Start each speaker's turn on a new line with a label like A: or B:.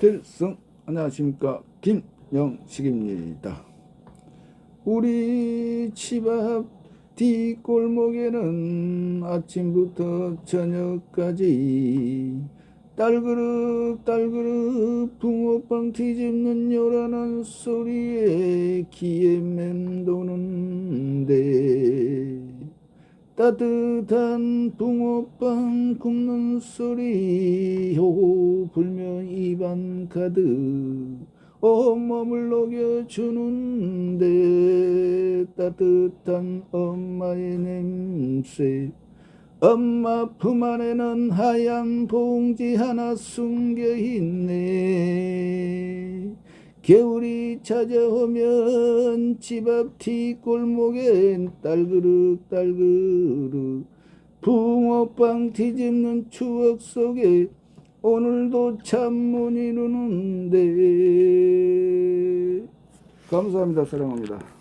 A: 필승 안녕하십니까 김영식입니다. 우리 집 앞 뒷골목에는 아침부터 저녁까지 딸그릇 딸그릇 붕어빵 뒤집는 요란한 소리에 귀에 맴 따뜻한 붕어빵 굽는 소리 호 불며 입안 가득 온몸을 녹여주는데 따뜻한 엄마의 냄새. 엄마 품 안에는 하얀 봉지 하나 숨겨 있네 겨울이 찾아오면 집 앞 뒷골목엔 딸그릇 딸그릇 붕어빵 뒤집는 추억 속에 오늘도 잠못 이루는데. 감사합니다. 사랑합니다